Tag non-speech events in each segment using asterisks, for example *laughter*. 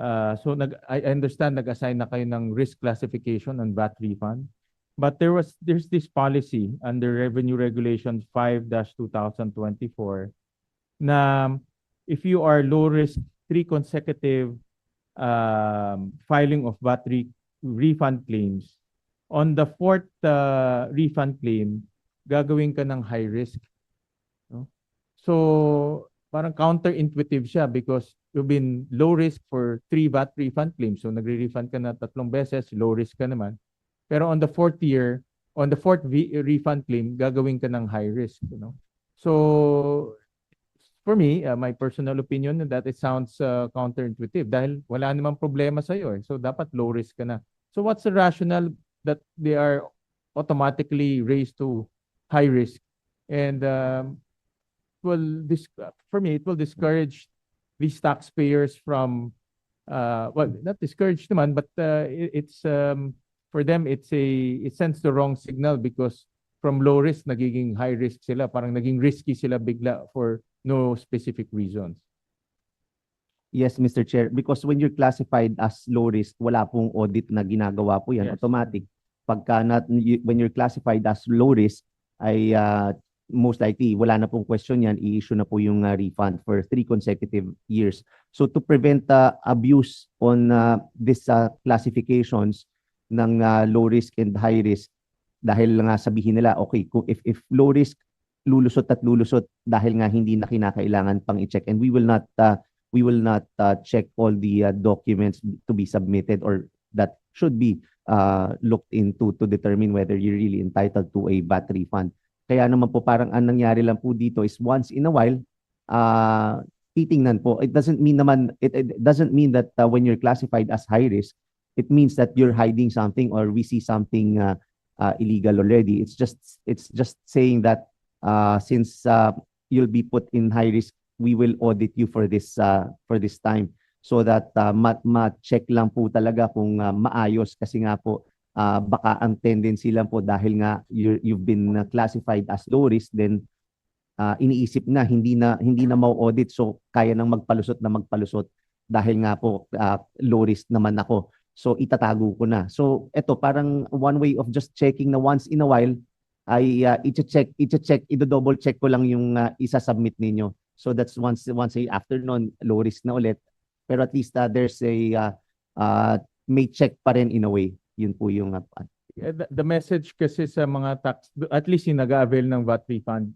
Uh, so nag I understand nag-assign na kayo ng risk classification on VAT refund. But there was there's this policy under Revenue Regulation 5-2024 na if you are low risk three consecutive um, filing of VAT re- refund claims. On the fourth uh, refund claim gagawin ka ng high risk. No? So parang counterintuitive siya because you've been low risk for three VAT refund claims. So nagre-refund ka na tatlong beses, low risk ka naman. Pero on the fourth year, on the fourth v- refund claim, gagawin ka ng high risk, you know. So for me, uh, my personal opinion that it sounds uh, counterintuitive dahil wala namang problema sa iyo eh. So dapat low risk ka na. So what's the rationale that they are automatically raised to high risk? And um, will this for me it will discourage these taxpayers from uh well not discourage naman but uh, i- it's um for them it's a it sends the wrong signal because from low risk nagiging high risk sila parang naging risky sila bigla for no specific reasons Yes, Mr. Chair, because when you're classified as low risk, wala pong audit na ginagawa po yan, Yes. automatic. Pagka not, when you're classified as low risk, ay ah, most likely wala na pong question yan, i-issue na po yung ah, refund for three consecutive years. So to prevent uh, abuse on uh, this uh, classifications ng uh, low risk and high risk, dahil nga sabihin nila, okay, kung if, if low risk, lulusot at lulusot dahil nga hindi na kinakailangan pang i-check and we will not uh, we will not uh, check all the uh, documents to be submitted or that should be uh, looked into to determine whether you're really entitled to a VAT refund. Kaya naman po parang ang nangyari lang po dito is once in a while, uh, titingnan po. It doesn't mean naman, it, it doesn't mean that uh, when you're classified as high risk, it means that you're hiding something or we see something uh, uh, illegal already. It's just, it's just saying that uh, since uh, you'll be put in high risk we will audit you for this uh, for this time so that uh, ma- ma-check lang po talaga kung uh, maayos kasi nga po uh, baka ang tendency lang po dahil nga you're, you've been uh, classified as low risk then uh, iniisip na hindi na hindi na mau-audit so kaya nang magpalusot na magpalusot dahil nga po uh, low risk naman ako so itatago ko na so eto parang one way of just checking na once in a while ay uh, i-check i-check i-double check ko lang yung uh, isa-submit ninyo So that's once once a afternoon low risk na ulit. Pero at least uh, there's a uh, uh, may check pa rin in a way. Yun po yung uh, the, message kasi sa mga tax at least yung nag-avail ng VAT refund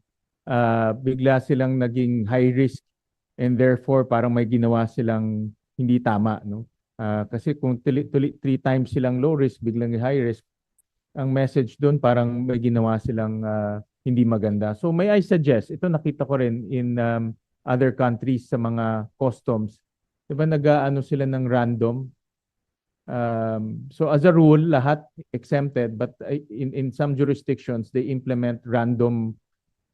uh, bigla silang naging high risk and therefore parang may ginawa silang hindi tama no? Ah, kasi kung tuli, tuli, three times silang low risk biglang high risk ang message doon parang may ginawa silang ah, hindi maganda. So may I suggest ito nakita ko rin in um, other countries sa mga customs. 'di ba nag-aano sila ng random Um, so as a rule, lahat exempted, but uh, in in some jurisdictions they implement random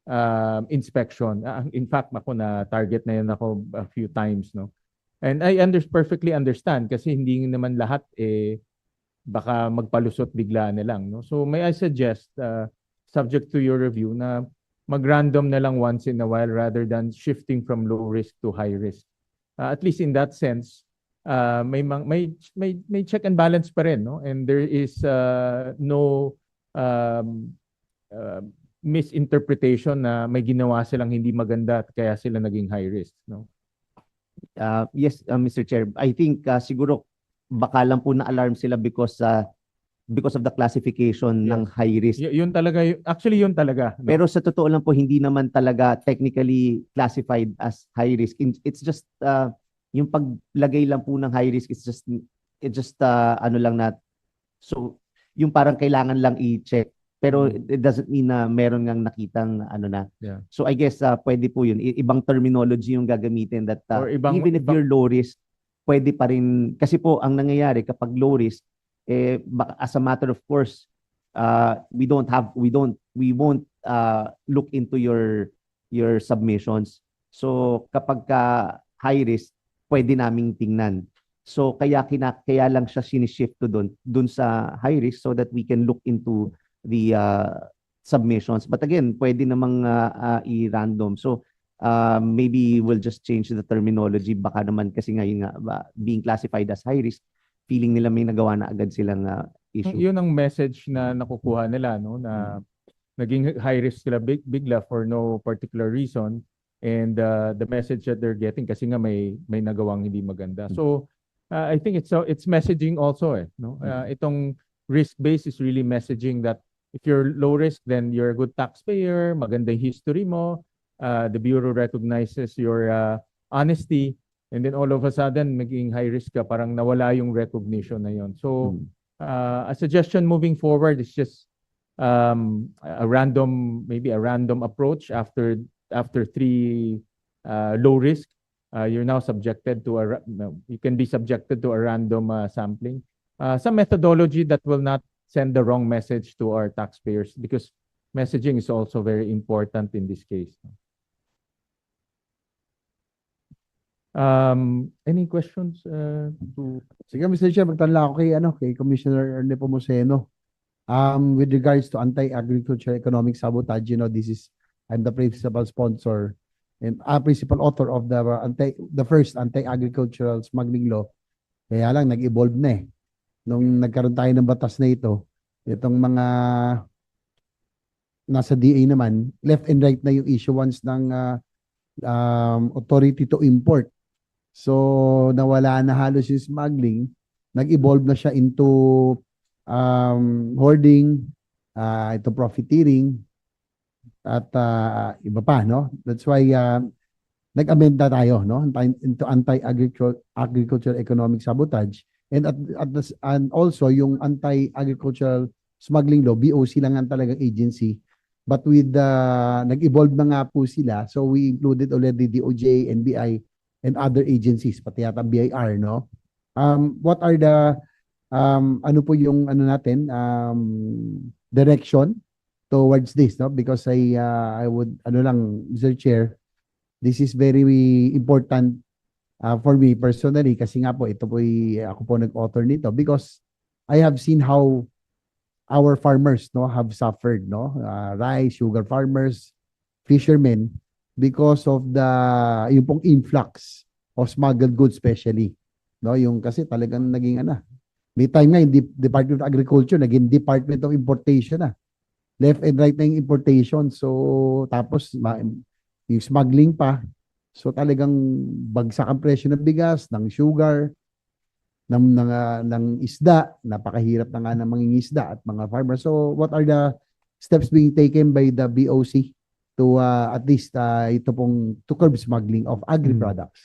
um, inspection. Ah, in fact, ako na target na yun ako a few times, no. And I under perfectly understand kasi hindi naman lahat eh baka magpalusot bigla na lang, no. So may I suggest uh, subject to your review na mag-random na lang once in a while rather than shifting from low risk to high risk. Uh, at least in that sense, uh, may may may may check and balance pa rin no and there is uh, no um, uh, misinterpretation na may ginawa silang hindi maganda at kaya sila naging high risk no uh, yes uh, Mr. Chair. I think uh, siguro baka lang po na alarm sila because uh, because of the classification ng Yes. high risk. Y- yun talaga actually yun talaga no? Pero sa totoo lang po hindi naman talaga technically classified as high risk. It's just uh, yung paglagay lang po ng high risk it's just it just uh, ano lang na so yung parang kailangan lang i-check pero Mm. it doesn't mean na meron ngang nakitang ano na. Yeah. So I guess uh, pwede po yun. I- ibang terminology yung gagamitin that uh, Or ibang- even if ibang- you're low risk, pwede pa rin kasi po ang nangyayari kapag low risk eh as a matter of course uh, we don't have we don't we won't uh, look into your your submissions. So kapag ka high risk, pwede naming tingnan. So kaya kina, kaya lang siya sinishift to doon doon sa high risk so that we can look into the uh, submissions. But again, pwede namang uh, uh, i-random. So uh, maybe we'll just change the terminology. Baka naman kasi ngayon nga, ba, being classified as high risk, feeling nila may nagawa na agad silang uh, issue. Yun ang message na nakukuha nila, no? Na naging high risk sila big, bigla for no particular reason. And uh, the message that they're getting kasi nga may may nagawang hindi maganda. So uh, I think it's so it's messaging also eh, no? Uh, itong risk base is really messaging that if you're low risk then you're a good taxpayer, maganda history mo, uh, the bureau recognizes your uh, honesty and then all of a sudden maging high risk ka parang nawala yung recognition na yon. So Mm. uh, a suggestion moving forward is just um, a random, maybe a random approach after after three uh, low risk. Uh, you're now subjected to a, you can be subjected to a random uh, sampling. Uh, some methodology that will not send the wrong message to our taxpayers because messaging is also very important in this case. Um, any questions uh, to Sige, Mr. Chair, magtanla ako kay, ano, kay Commissioner Ernie Pomoceno. Um, with regards to anti-agriculture economic sabotage, you know, this is, I'm the principal sponsor and a principal author of the uh, anti, the first anti-agricultural smuggling law. Kaya lang, nag-evolve na eh. Nung nagkaroon tayo ng batas na ito, itong mga nasa DA naman, left and right na yung issuance ng uh, um, authority to import. So, nawala na halos yung smuggling. Nag-evolve na siya into um, hoarding, uh, ito profiteering, at uh, iba pa, no? That's why uh, nag-amend na tayo, no? Into anti-agriculture agriculture economic sabotage. And at, at the and also yung anti-agricultural smuggling law, BOC lang ang talagang agency. But with the nag-evolve na nga po sila, so we included already DOJ, NBI, and other agencies, pati yata BIR, no? Um, what are the, um, ano po yung, ano natin, um, direction towards this, no? Because I, uh, I would, ano lang, Mr. Chair, this is very important uh, for me personally, kasi nga po, ito po, ako po nag-author nito, because I have seen how our farmers, no, have suffered, no? Uh, rice, sugar farmers, fishermen, because of the yung pong influx of smuggled goods especially no yung kasi talagang naging ano may time nga yung Dep- Department of Agriculture naging Department of Importation na left and right na yung importation so tapos yung smuggling pa so talagang bagsak ang presyo ng bigas ng sugar ng ng, ah, ng isda napakahirap na nga ng mga isda at mga farmers so what are the steps being taken by the BOC to uh, at least uh, ito pong to curb smuggling of agri-products.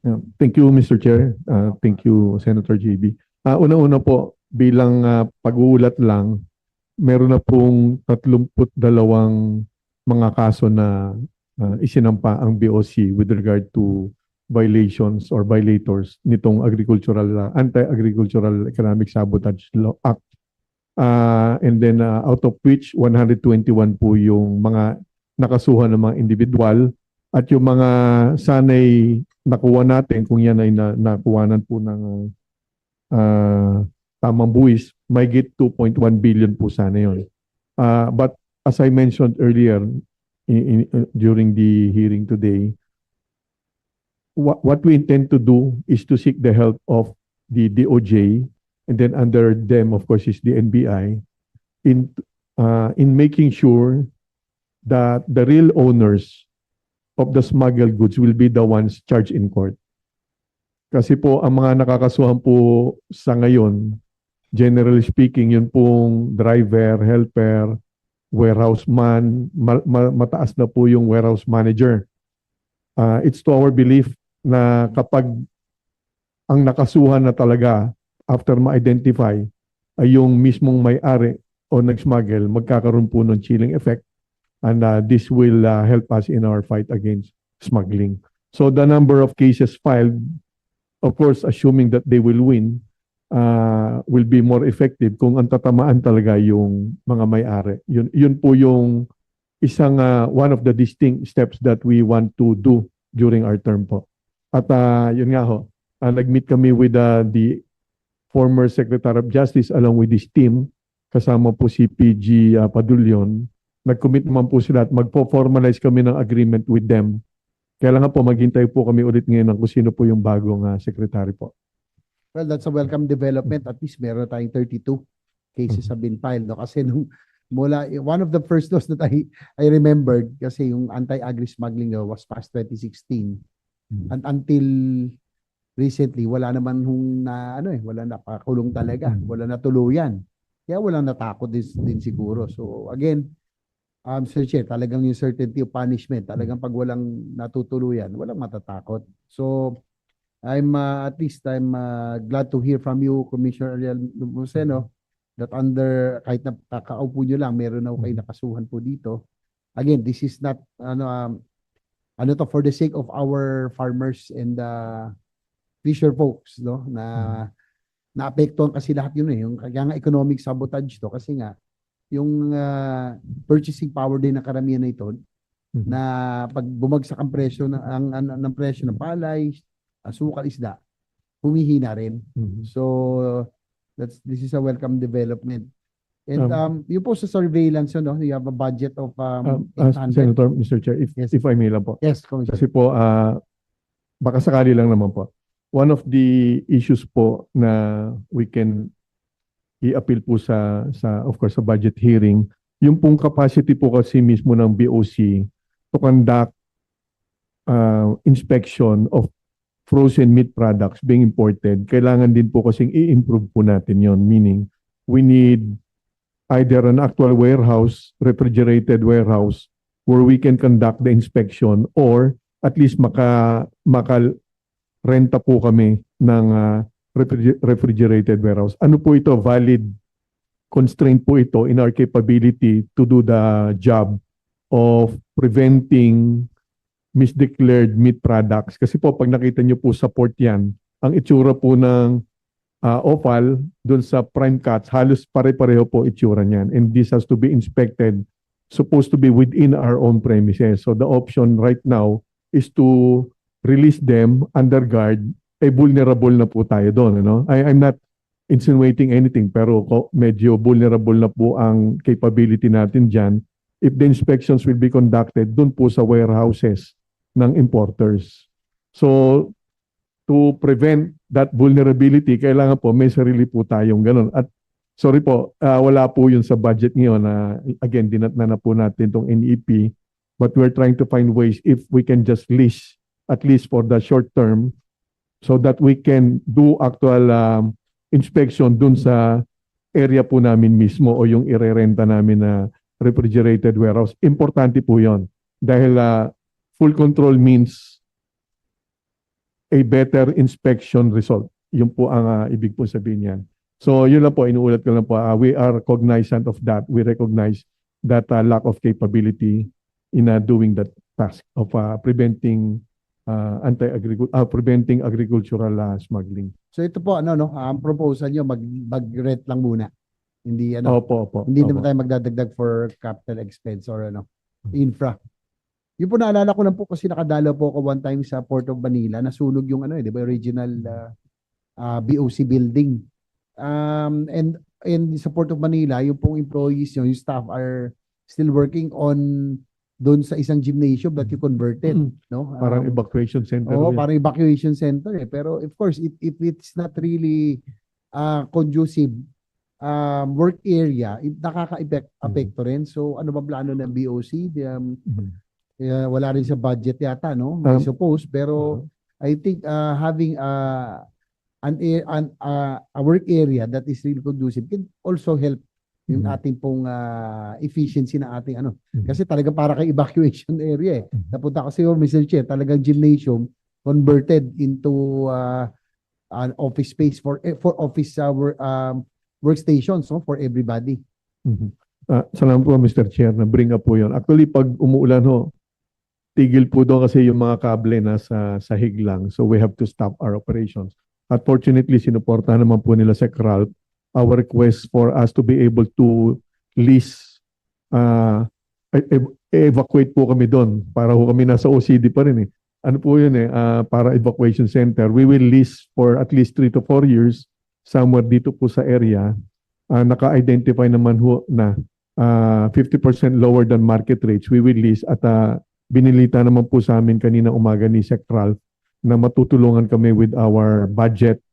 Yeah, Thank you, Mr. Chair. Uh, Thank you, Senator JB. Uh, Una-una po, bilang uh, pag-uulat lang, meron na pong 32 mga kaso na uh, isinampa ang BOC with regard to violations or violators nitong agricultural uh, anti-agricultural economic sabotage law act. Uh, and then uh, out of which 121 po yung mga nakasuhan ng mga individual at yung mga sanay nakuha natin kung yan ay na, nakuhanan po ng uh, tamang buwis, may get 2.1 billion po sana yun. Uh, but as I mentioned earlier in, in, during the hearing today, what, what we intend to do is to seek the help of the DOJ and then under them, of course, is the NBI in uh, in making sure that the real owners of the smuggled goods will be the ones charged in court. Kasi po, ang mga nakakasuhan po sa ngayon, generally speaking, yun pong driver, helper, warehouse man, ma- ma- mataas na po yung warehouse manager. Uh, it's to our belief na kapag ang nakasuhan na talaga after ma-identify ay yung mismong may-ari o nag-smuggle, magkakaroon po ng chilling effect and uh, this will uh, help us in our fight against smuggling. So the number of cases filed, of course, assuming that they will win, uh, will be more effective kung ang tatamaan talaga yung mga may-ari. Yun, yun po yung isang uh, one of the distinct steps that we want to do during our term po. At uh, yun nga ho, uh, nag-meet kami with uh, the former Secretary of Justice along with his team, kasama po si PG uh, Padulyon, nag-commit naman po sila at magpo-formalize kami ng agreement with them. Kailangan po maghintay po kami ulit ngayon ng kung sino po yung bagong ah, secretary po. Well, that's a welcome development. At least meron tayong 32 cases have been filed. No? Kasi nung mula, one of the first laws that I, I remembered kasi yung anti-agri smuggling law was passed 2016. Mm. And until recently, wala naman hung na, ano eh, wala napakulong talaga. Mm. Wala na tuluyan. Kaya wala natakot din, din siguro. So again, um, Sir Chair, talagang yung certainty of punishment, talagang pag walang natutuluyan, walang matatakot. So, I'm uh, at least I'm uh, glad to hear from you, Commissioner Ariel Luceno, that under kahit na kakaupo nyo lang, meron na kayo nakasuhan po dito. Again, this is not ano um, ano to for the sake of our farmers and uh, fisher folks, no? Na naapektuhan kasi lahat yun eh, yung kaya nga economic sabotage to kasi nga yung uh, purchasing power din ng karamihan na ito Mhm. na pag bumagsak ang presyo ng ang, ang, ng presyo ng palay, asukal, isda, humihina rin. Mhm. So that's this is a welcome development. And Um, um, yun po sa surveillance yun, no? you have a budget of Um, um, uh, 800. Senator, Mr. Chair, if, Yes. if I may lang po. Yes, Commissioner. Kasi po, ah, baka sakali lang naman po. One of the issues po na we can i-appeal po sa, sa, of course, sa budget hearing, yung pong capacity po kasi mismo ng BOC to conduct uh, inspection of frozen meat products being imported, kailangan din po kasing i-improve po natin yon Meaning, we need either an actual warehouse, refrigerated warehouse, where we can conduct the inspection or at least maka maka renta po kami ng refriger- refrigerated warehouse. Ano po ito? Valid constraint po ito in our capability to do the job of preventing misdeclared meat products. Kasi po pag nakita nyo po sa port yan, ang itsura po ng ah, offal dun sa prime cuts, halos pare-pareho po itsura niyan. And this has to be inspected supposed to be within our own premises. So the option right now is to release them under guard. Eh, vulnerable na po tayo doon. Ano? I, I'm not insinuating anything pero medyo vulnerable na po ang capability natin dyan. If the inspections will be conducted doon po sa warehouses ng importers. So to prevent that vulnerability, kailangan po may sarili po tayong ganun. At sorry po, ah, wala po yun sa budget ngayon na again, dinatna na po natin itong NEP. But we're trying to find ways if we can just lease, at least for the short term, so that we can do actual um, inspection dun sa area po namin mismo o yung irerenta namin na refrigerated warehouse. Importante po yon Dahil ah, full control means a better inspection result. Yun po ang ah, ibig po sabihin yan. So yun lang po, inuulat ko lang po, ah, we are cognizant of that. We recognize that ah, lack of capability in ah, doing that task of ah, preventing ah, anti-agricul ah, preventing agricultural ah, smuggling. So ito po, ano, no, ang proposal nyo, mag, mag-rent lang muna. Hindi, ano, Opo, opo. hindi opo. naman tayo magdadagdag for capital expense or ano, infra. Yung po naalala ko lang po kasi nakadalo po ako one time sa Port of Manila, nasunog yung ano eh, di ba, original uh, uh, BOC building. Um, and, and sa Port of Manila, yung pong employees yung staff are still working on doon sa isang gymnasium that you converted, no? Parang Um, evacuation center. Oo, yun. parang evacuation center eh. Pero of course, if, if it's not really uh, conducive um, work area, it nakaka-apekto apekto rin. So ano ba plano ng BOC? Di, Um, Mhm. Eh, wala rin sa budget yata, no? I Um, suppose. Pero I think uh, having uh, an, a- an uh, a work area that is really conducive can also help yung Mhm. ating pong uh, efficiency na ating ano. Mhm. Kasi talaga para kay evacuation *laughs* area eh. Mhm. Napunta kasi yung Mr. Chair, talagang gymnasium converted into uh, an office space for eh, for office uh, wor- um, workstations no, for everybody. Mhm. Ah, salamat po Mr. Chair na bring up po yun. Actually pag umuulan ho, tigil po doon kasi yung mga kable nasa sahig lang. So we have to stop our operations. At fortunately, sinuportahan naman po nila sa CRAL our request for us to be able to lease uh, evacuate po kami doon para ho kami nasa OCD pa rin eh. Ano po yun eh, ah, para evacuation center. We will lease for at least 3 to 4 years somewhere dito po sa area. Ah, naka-identify naman ho na uh, 50% lower than market rates, we will lease at uh, binilita naman po sa amin kanina umaga ni Sec. Ralph na matutulungan kami with our budget